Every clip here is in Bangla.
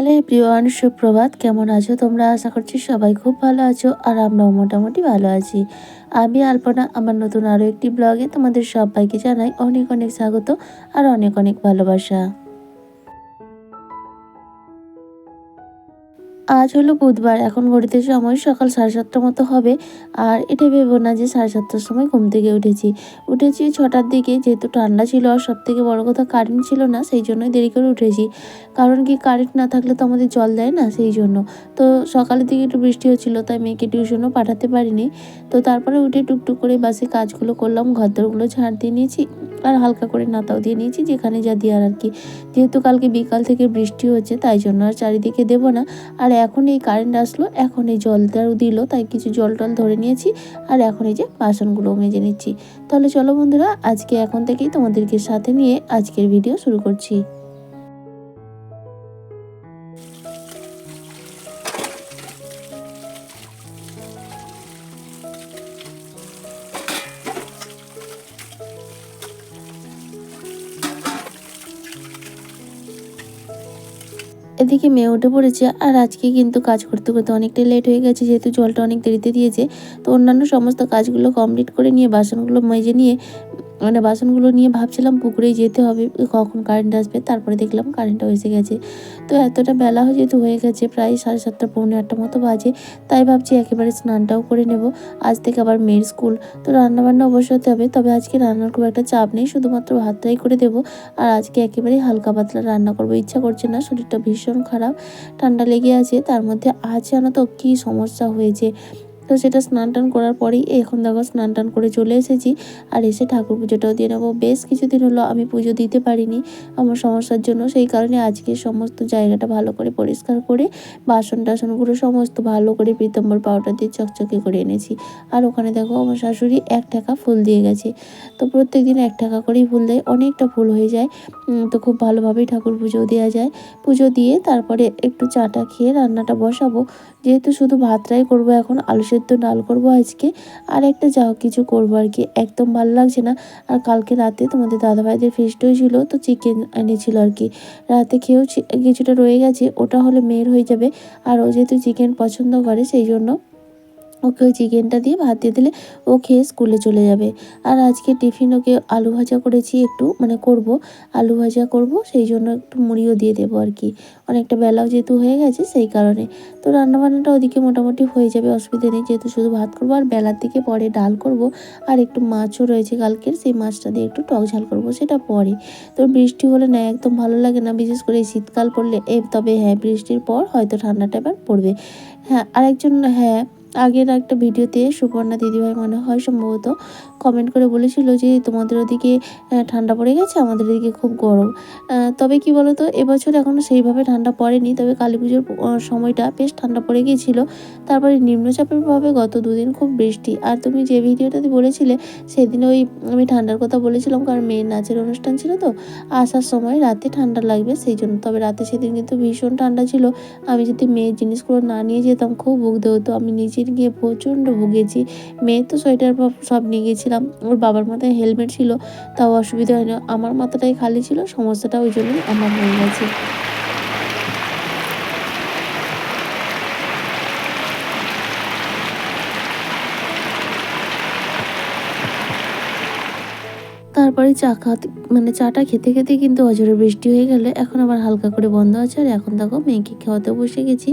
হ্যালো প্রিয়ান সুপ্রভাত, কেমন আছো তোমরা? আশা করছি সবাই খুব ভালো আছো আর আমরাও মোটামুটি ভালো আছি। আমি আলপনা, আমার নতুন আরও একটি ব্লগে তোমাদের সবাইকে জানাই অনেক অনেক স্বাগত আর অনেক অনেক ভালোবাসা। আজ হলো বুধবার, এখন ঘড়িতে সময় সকাল সাড়ে সাতটার মতো হবে। আর এটা ভেবো না যে সাড়ে সাতটার সময় ঘুম থেকে উঠেছি। উঠেছি ছটার দিকে, যেহেতু ঠান্ডা ছিল আর সব থেকে বড়ো কথা কারেন্ট ছিল না, সেই জন্যই দেরি করে উঠেছি। কারণ কি কারেন্ট না থাকলে তো আমাদের জল দেয় না, সেই জন্য। তো সকালের দিকে একটু বৃষ্টি হচ্ছিল, তাই মেয়েকে টিউশনও পাঠাতে পারিনি। তো তারপরে উঠে টুকটুক করে বাসে কাজগুলো করলাম, ঘরদরগুলো ঝাড় দিয়ে নিয়েছি আর হালকা করে নাতাও দিয়ে নিয়েছি, যেখানে যা দেওয়ার আর কি। যেহেতু কালকে বিকাল থেকে বৃষ্টি হচ্ছে, তাই জন্য আর চারিদিকে দেবো না। আর এখন এই কারেন্ট আসলো, এখন এই জলটাও দিল, তাই কিছু জল টল ধরে নিয়েছি, আর এখন এই যে বাসনগুলো মেজে নিচ্ছি। তাহলে চলো বন্ধুরা, আজকে এখন থেকেই তোমাদেরকে সাথে নিয়ে আজকের ভিডিও শুরু করছি। এদিকে মেয়ে উঠে পড়েছে আর আজকে কিন্তু কাজ করতে করতে অনেকটাই লেট হয়ে গেছে, যেহেতু জলটা অনেক দেরিতে দিয়েছে। তো অন্যান্য সমস্ত কাজগুলো কমপ্লিট করে নিয়ে বাসনগুলো মেজে নিয়ে মানে বাসনগুলো নিয়ে ভাবছিলাম পুকুরেই যেতে হবে কখন কারেন্ট আসবে? তারপরে দেখলাম কারেন্টটা এসে গেছে। তো এতটা বেলা যেহেতু হয়ে গেছে, প্রায় সাড়ে সাতটা, পৌনে আটটা মতো বাজে। তাই ভাবছি একেবারে স্নানটাও করে নেব। আজ থেকে আবার মেয়ের স্কুল তো রান্নাবান্না অবশ্যই হতে হবে, তবে আজকে রান্নার খুব একটা চাপ নেই, শুধুমাত্র ভাতটাই করে দেবো। আর আজকে একেবারেই হালকা পাতলা রান্না করব, ইচ্ছা করছে না, শরীরটা ভীষণ খারাপ, ঠান্ডা লেগে আছে, তার মধ্যে আজ জানো তো কী সমস্যা হয়েছে? তো সেটা স্নান টান করার পরেই এখন দেখো স্নান টান করে চলে এসেছি। আর এসে ঠাকুর পুজোটাও দিয়ে নেব। বেশ কিছুদিন হলো আমি পুজো দিতে পারিনি। আমার সমস্যার জন্য সেই কারণে আজকে সমস্ত জায়গাটা ভালো করে পরিষ্কার করে, বাসন টাসনগুলো সমস্ত ভালো করে পিতম্বর পাউডার দিয়ে চকচকে করে এনেছি। আর ওখানে দেখো আমার শাশুড়ি এক টাকা ফুল দিয়ে গেছে। তো প্রত্যেক দিন এক টাকা করেই ফুল দেয়। অনেকটা ফুল হয়ে যায়। তো খুব ভালোভাবেই ঠাকুর পুজো দেওয়া যায়। পুজো দিয়ে তারপরে একটু চাটা খেয়ে রান্নাটা বসাবো। যেহেতু শুধু ভাতটাই করব এখন, আলু সেদ্ধ ডাল করব আজকে। আর একটা যা কিছু করব আর কি। একদম ভালো লাগছে না। আর কালকে রাতে তোমাদের দাদাভাইদের ফিস্ট ছিল তো চিকেন এনেছিল আর কি। রাতে খেয়েও কিছুটা রয়ে গেছে, ওটা হলে মেয়ের হয়ে যাবে। আর ও যেহেতু চিকেন পছন্দ করে, সেই জন্য ওকে ওই চিকেনটা দিয়ে ভাত দিয়ে দিলে ও খেয়ে স্কুলে চলে যাবে। আর আজকে টিফিন ওকে আলু ভাজা করেছি একটু মানে করব, আলু ভাজা করব, সেই জন্য একটু মুড়িও দিয়ে দেবো আর কি। অনেকটা বেলাও যেহেতু হয়ে গেছে সেই কারণে। তো রান্নাবান্নাটা ওদিকে মোটামুটি হয়ে যাবে, অসুবিধা নেই, যেহেতু শুধু ভাত করব আর বেলার দিকে পরে ডাল করব। আর একটু মাছও রয়েছে কালকের, সেই মাছটা দিয়ে একটু টক ঝাল করব, সেটা পরে। তো বৃষ্টি হলে না একদম ভালো লাগে না, বিশেষ করে শীতকাল পড়লে, এ তবে হ্যাঁ বৃষ্টির পর হয়তো ঠান্ডাটা এবার পড়বে। হ্যাঁ আরেকজন হ্যাঁ আগের একটা ভিডিওতে সুপর্ণা দিদিভাই মনে হয় সম্ভবত কমেন্ট করে বলেছিল যে, তোমাদের ওদিকে ঠান্ডা পড়ে গেছে, আমাদের এদিকে খুব গরম। তবে কি বলো তো এবছর এখনও সেইভাবে ঠান্ডা পড়েনি, তবে কালী পুজোর সময়টা বেশ ঠান্ডা পড়ে গিয়েছিল। তারপরে নিম্নচাপের প্রভাবে গত দুদিন খুব বৃষ্টি। আর তুমি যে ভিডিওটাতে বলেছিলে, সেদিন ওই আমি ঠান্ডার কথা বলেছিলাম, কারণ মেয়ের নাচের অনুষ্ঠান ছিল তো, আসার সময় রাতে ঠান্ডা লাগবে সেই জন্য। তবে রাতে সেদিন কিন্তু ভীষণ ঠান্ডা ছিল। আমি যদি মেয়ের জিনিসগুলো না নিয়ে যেতাম, খুব ভুগতে হতো। আমি নিজের গিয়ে প্রচণ্ড ভুগেছি। মেয়ে তো সোয়েটার সব নিয়ে গেছিলাম। ওর বাবার মাথায় হেলমেট ছিল, তাও অসুবিধা হয় না আমার মাথাটাই খালি ছিল সমস্যাটা ওই জন্যই আমার হয়ে গেছে। তারপরে চা খাতে মানে চাটা খেতে খেতে কিন্তু অজরে বৃষ্টি হয়ে গেলে এখন আবার হালকা করে বন্ধ আছে। আর এখন দেখো মেয়েকে খাওয়াতে বসে গেছি।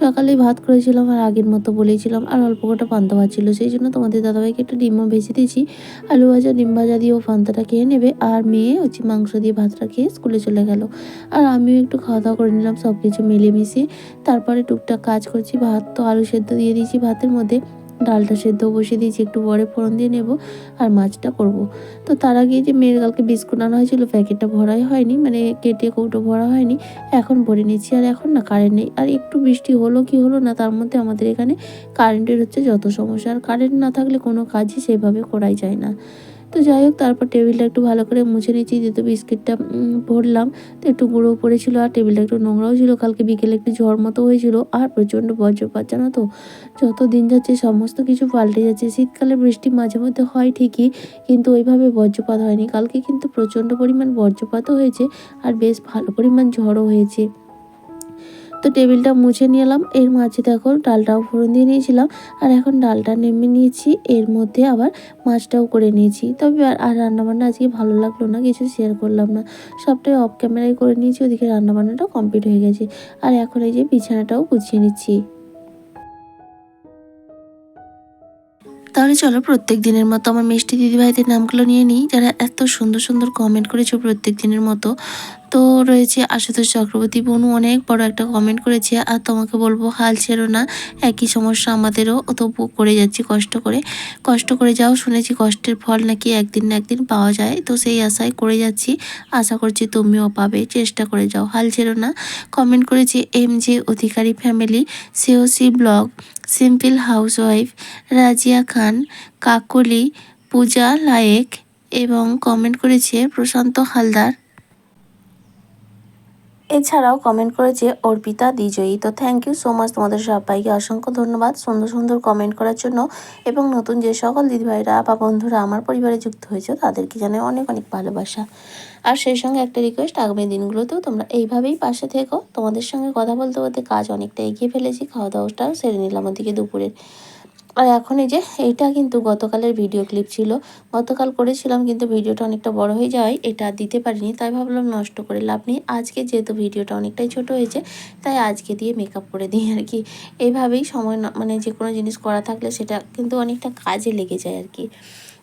সকালে ভাত করেছিলাম আর আগের মতো বলেছিলাম, আর অল্প কটা পান্তা ভাত ছিল। সেই জন্য তোমাদের দাদাভাইকে একটু ডিমও ভেজে দিয়েছি। আলু ভাজা, ডিম ভাজা দিয়ে ও পান্তাটা খেয়ে নেবে, আর মেয়ে হচ্ছে মাংস দিয়ে ভাতটা খেয়ে স্কুলে চলে গেল। আর আমিও একটু খাওয়া দাওয়া করে নিলাম সব কিছু মিলেমিশিয়ে তারপরে টুকটাক কাজ করছি, ভাত তো আলু সেদ্ধ দিয়ে দিয়েছি ভাতের মধ্যে। ডালটা সেদ্ধ বসিয়ে দিয়েছি, একটু পরে ফোড়ন দিয়ে নেব আর মাছটা করব। তো তার আগে যে মেয়ের কালকে বিস্কুট আনা হয়েছিল, প্যাকেটটা ভরাই হয়নি মানে কেটে কৌটো ভরা হয়নি, এখন ভরে নিচ্ছি। আর এখন না কারেন্ট নেই, আর একটু বৃষ্টি হলো কি হলো না, তার মধ্যে আমাদের এখানে কারেন্টের হচ্ছে যত সমস্যা। আর কারেন্ট না থাকলে কোনো কাজই সেভাবে করাই যায় না। তো যাই হোক, তারপর টেবিলটা একটু ভালো করে মুছে নিয়েছি, যেহেতু বিস্কিটটা ভরলাম। তো একটু গুঁড়ো পড়েছিল আর টেবিলটা একটু নোংরাও ছিল। কালকে বিকেলে একটু ঝড় মতো হয়েছিল আর প্রচণ্ড বজ্রপাত, জানো তো? যত দিন যাচ্ছে সমস্ত কিছু পাল্টে যাচ্ছে। শীতকালে বৃষ্টি মাঝে মধ্যে হয় ঠিকই, কিন্তু ওইভাবে বজ্রপাত হয়নি। কালকে কিন্তু প্রচণ্ড পরিমাণ বজ্রপাতও হয়েছে আর বেশ ভালো পরিমাণ ঝড়ও হয়েছে। তো টেবিলটা মুছে নিয়ে এলাম এর মাঝে দেখো ডালটাও ফোড়ন দিয়ে নিয়েছিলাম। আর এখন ডালটা নেমে নিয়েছি। এর মধ্যে আবার মাছটাও করে নিয়েছি। তবে আর- আর রান্নাবান্না আজকে ভালো লাগল না, কিছু শেয়ার করলাম না। সবটাই অফ ক্যামেরায় করে নিয়েছি, ওদিকে রান্নাবান্নাটা কমপ্লিট হয়ে গেছে। আর এখন এই যে বিছানাটাও গুছিয়ে নিচ্ছি। তাহলে চলো প্রত্যেক দিনের মতো আমার মিষ্টি দিদিভাইদের নামগুলো নিয়ে নিই। যারা এত সুন্দর সুন্দর কমেন্ট করেছ প্রত্যেক দিনের মতো। তো রয়েছে আশুতোষ চক্রবর্তী বনু অনেক বড় একটা কমেন্ট করেছে, আর তোমাকে বলব হাল ছেড়ো না, একই সমস্যা আমাদেরও তবু করে যাচ্ছি কষ্ট করে। কষ্ট করে যাও, শুনেছি কষ্টের ফল নাকি একদিন না একদিন পাওয়া যায়, তো সেই আশায় করে যাচ্ছি। আশা করছি তুমিও পাবে, চেষ্টা করে যাও, হাল ছেড়ো না। কমেন্ট করেছে M J Adhikari family COC blog simple housewife Razia Khan, Kakoli, Puja Layek, এবং কমেন্ট করেছে, প্রশান্ত হালদার এছাড়াও কমেন্ট করেছে অর্পিতা দিজয়ী তো থ্যাংক ইউ সো মাচ তোমাদের সবাইকে অসংখ্য ধন্যবাদ সুন্দর সুন্দর কমেন্ট করার জন্য এবং নতুন যে সকল দিদিভাইরা বা বন্ধুরা আমার পরিবারে যুক্ত হয়েছে, তাদেরকে জানাই অনেক অনেক ভালোবাসা। আর সেই সঙ্গে একটা রিকোয়েস্ট আগামী দিনগুলোতেও তোমরা এইভাবেই পাশে থেকো। তোমাদের সঙ্গে কথা বলতে বলতে কাজ অনেকটা এগিয়ে ফেলেছি, খাওয়া দাওয়াটাও সেরে নিলাম ওদিকে দুপুরের। আর এখন এই যে এইটা কিন্তু গতকালের ভিডিও ক্লিপ ছিল। গতকাল করেছিলাম কিন্তু ভিডিওটা অনেকটা বড় হয়ে যাওয়ায় এটা দিতে পারিনি, তাই ভাবলাম নষ্ট করে লাভ নেই। আজকে যেহেতু ভিডিওটা অনেকটাই ছোট হয়েছে, তাই আজকে দিয়ে মেকআপ করে দিই আর কি। এইভাবেই সময় মানে যে কোনো জিনিস করা থাকলে সেটা কিন্তু অনেকটা কাজে লেগে যায় আর কি।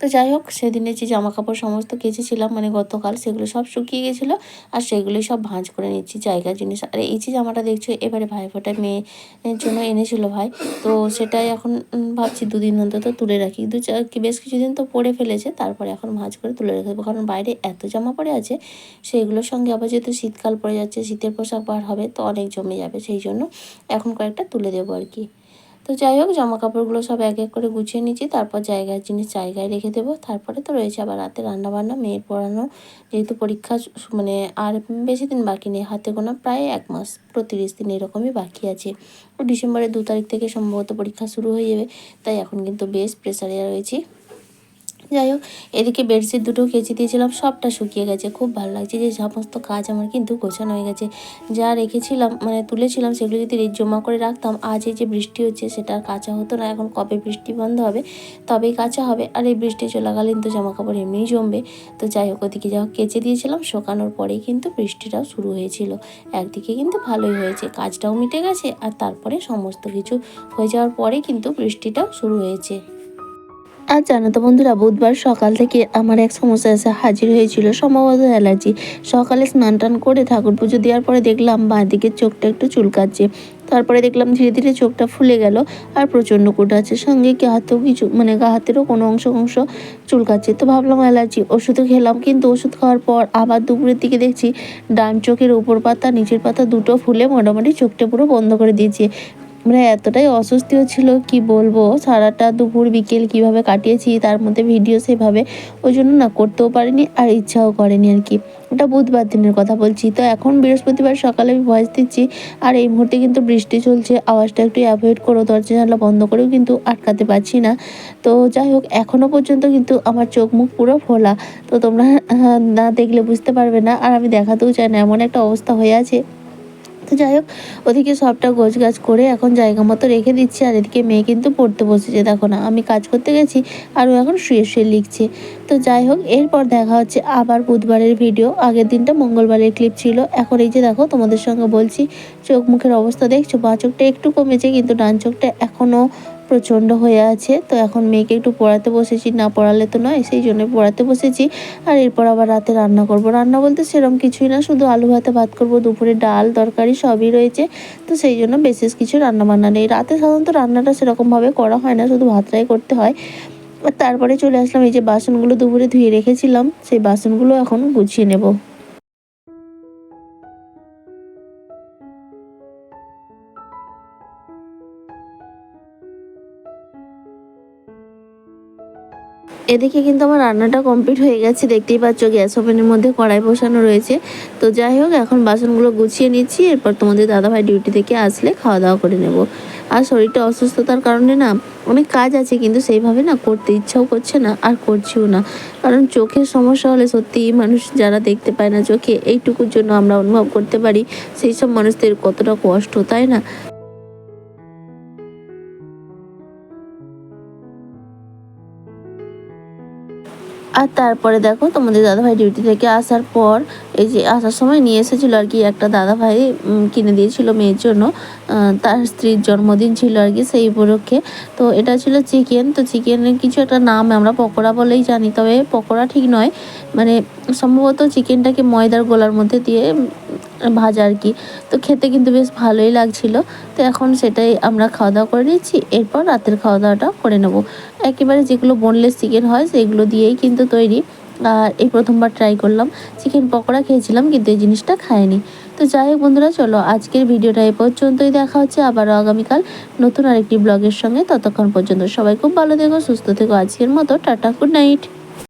তো যাই হোক সেদিনে যে জামা কাপড় সমস্ত কেচেছিলাম মানে গতকাল সেগুলো সব শুকিয়ে গেছিল আর সেগুলোই সব ভাঁজ করে নিচ্ছি, জায়গার জিনিস। আর এই যে জামাটা দেখছ, এবারে ভাইফোঁটার মেয়ের জন্য এনেছিল ভাই। তো সেটাই এখন ভাবছি দুদিন অন্তত তুলে রাখি। দু বেশ কিছুদিন তো পরে ফেলেছে, তারপরে এখন ভাঁজ করে তুলে রেখে দেবো। কারণ বাইরে এত জামা পড়ে আছে সেইগুলোর সঙ্গে আবার যেহেতু শীতকাল পড়ে যাচ্ছে, শীতের পোশাক বার হবে, তো অনেক জমে যাবে, সেই জন্য এখন কয়েকটা তুলে দেবো আর কি। তো যাই হোক জামা কাপড়গুলো সব এক এক করে গুছিয়ে নিচ্ছি তারপর জায়গায় জিনিস জায়গায় রেখে দেবো। তারপরে তো রয়েছে আবার রাতে রান্নাবান্না, মেয়ের পড়ানো। যেহেতু পরীক্ষা মানে আর বেশি দিন বাকি নেই, হাতে গোনা প্রায় এক মাস প্রতিরিশ দিন এরকমই বাকি আছে। ডিসেম্বরের দু তারিখ থেকে সম্ভবত পরীক্ষা শুরু হয়ে যাবে, তাই এখন কিন্তু বেশ প্রেসারে রয়েছি। যাই হোক, এদিকে বেডশিট দুটো কেচে দিয়েছিলাম, সবটা শুকিয়ে গেছে। খুব ভালো লাগছে যে সমস্ত কাজ আমার কিন্তু গোছানো হয়ে গেছে। যা রেখেছিলাম মানে তুলেছিলাম, সেগুলো যদি জমা করে রাখতাম, আজ এই যে বৃষ্টি হচ্ছে, সেটা আর কাঁচা হতো না। এখন কবে বৃষ্টি বন্ধ হবে, তবেই কাঁচা হবে। আর এই বৃষ্টি চলাকালীন তো জামা কাপড় এমনিই জমবে। তো যাই হোক, ওদিকে যা হোক, কেচে দিয়েছিলাম, শোকানোর পরেই কিন্তু বৃষ্টিটাও শুরু হয়েছিল। একদিকে কিন্তু ভালোই হয়েছে, কাজটাও মিটে গেছে, আর তারপরে সমস্ত কিছু হয়ে যাওয়ার পরে কিন্তু বৃষ্টিটাও শুরু হয়েছে। আর জানো তো বন্ধুরা, বুধবার সকাল থেকে আমার এক সমস্যা এসে হাজির হয়েছিল সম্ভবত অ্যালার্জি। সকালে স্নান টান করে ঠাকুর পুজো দেওয়ার পরে দেখলাম বাঁ দিকের চোখটা একটু চুলকাচ্ছে। তারপরে দেখলাম ধীরে ধীরে চোখটা ফুলে গেল আর প্রচণ্ড আছে। সঙ্গে কি হাতেও কিছু মানে গা হাতেরও কোনো অংশ অংশ চুলকাচ্ছে। তো ভাবলাম অ্যালার্জি ওষুধও খেলাম, কিন্তু ওষুধ খাওয়ার পর আবার দুপুরের দিকে দেখছি ডান চোখের উপর পাতা, নিচের পাতা দুটো ফুলে মোটামুটি চোখটা পুরো বন্ধ করে দিয়েছে। মানে এতটাই অস্বস্তি ছিল, কি বলব? সারাটা দুপুর, বিকেল কীভাবে কাটিয়েছি, তার মধ্যে ভিডিও সেভাবে ওই জন্য না করতেও পারিনি আর ইচ্ছাও করেনি আর কি। ওটা বুধবার দিনের কথা বলছি। তো এখন বৃহস্পতিবার সকালে আমি ভয়েস দিচ্ছি আর এই মুহূর্তে কিন্তু বৃষ্টি চলছে। আওয়াজটা একটু অ্যাভয়েড করো, দরজা জানলা বন্ধ করেও কিন্তু আটকাতে পারছি না। তো যাই হোক এখনও পর্যন্ত কিন্তু আমার চোখ মুখ পুরো ফোলা। তো তোমরা না দেখলে বুঝতে পারবে না। আর আমি দেখাতেও চাই না, এমন একটা অবস্থা হয়ে আছে। তো যাই হোক, ওদিকে সবটা গোছ গাছ করে এখন জায়গা মতো রেখে দিচ্ছে আর এদিকে মেয়ে কিন্তু পড়তে বসেছে। দেখো না, আমি কাজ করতে গেছি আর ও এখন শুয়ে শুয়ে লিখছে। তো যাই হোক, এরপর দেখা হচ্ছে আবার বুধবারের ভিডিও। আগের দিনটা মঙ্গলবারের ক্লিপ ছিল। এখন এই যে দেখো, তোমাদের সঙ্গে বলছি, চোখ মুখের অবস্থা দেখছ? বা চোখটা একটু কমেছে, কিন্তু ডান চোখটা এখনও প্রচণ্ড হয়ে আছে। তো এখন মেয়েকে একটু পড়াতে বসেছি, না পড়ালে তো নয়, সেই জন্য পড়াতে বসেছি। আর এরপর আবার রাতে রান্না করব। রান্না বলতে সেরকম কিছুই না, শুধু আলু ভাতে ভাত করব, দুপুরে ডাল, তরকারি সবই রয়েছে। তো সেই জন্য বিশেষ কিছু রান্না বান্না নেই। রাতে সাধারণত রান্নাটা সেরকমভাবে করা হয় না, শুধু ভাতটাই করতে হয়। তারপরে চলে আসলাম, এই যে বাসনগুলো দুপুরে ধুয়ে রেখেছিলাম, সেই বাসনগুলো এখন গুছিয়ে নেব। এদিকে কিন্তু আমার রান্নাটা কমপ্লিট হয়ে গেছে, দেখতেই পাচ্ছ গ্যাস ওভেনের মধ্যে কড়াই বসানো রয়েছে। তো যাই হোক, এখন বাসনগুলো গুছিয়ে নিচ্ছি, এরপর তোমাদের দাদাভাই ডিউটি থেকে আসলে খাওয়া দাওয়া করে নেব। আর শরীরটা অসুস্থতার কারণে না, অনেক কাজ আছে, কিন্তু সেইভাবে না করতে ইচ্ছাও করছে না, আর করছিও না। কারণ চোখের সমস্যা হলে সত্যি মানুষ যারা দেখতে পায় না চোখে, এইটুকুর জন্য আমরা অনুভব করতে পারি। সেই সব মানুষদের কতটা কষ্ট, তাই না? আর তারপরে দেখো তোমাদের দাদাভাই ডিউটি থেকে আসার পর এই যে আসার সময় নিয়ে এসেছিল আর কি একটা দাদাভাই ভাই কিনে দিয়েছিল মেয়ের জন্য। তার স্ত্রীর জন্মদিন ছিল আর কি সেই উপলক্ষে। তো এটা ছিল চিকেন। তো চিকেনের কিছু একটা নাম আমরা পকোড়া বলেই জানি, তবে পকোড়া ঠিক নয়। মানে সম্ভবত চিকেনটাকে ময়দার গোলার মধ্যে দিয়ে ভাজা আর কি। তো খেতে কিন্তু বেশ ভালোই লাগছিল। তো এখন সেটাই আমরা খাওয়া দাওয়া করে নিচ্ছি। এরপর রাতের খাওয়া দাওয়াটা করে নেব। একেবারে যেগুলো বোনলেস চিকেন হয়, সেগুলো দিয়েই কিন্তু তৈরি। আর এই প্রথমবার ট্রাই করলাম। চিকেন পকোড়া খেয়েছিলাম, কিন্তু এই জিনিসটা খায়নি তো যাই হোক বন্ধুরা, চলো আজকের ভিডিওটা এ পর্যন্তই দেখা হচ্ছে। আবারও আগামীকাল নতুন আরেকটি ব্লগের সঙ্গে। ততক্ষণ পর্যন্ত সবাই খুব ভালো থেকো, সুস্থ থেকো। আজকের মতো টাটা গুড নাইট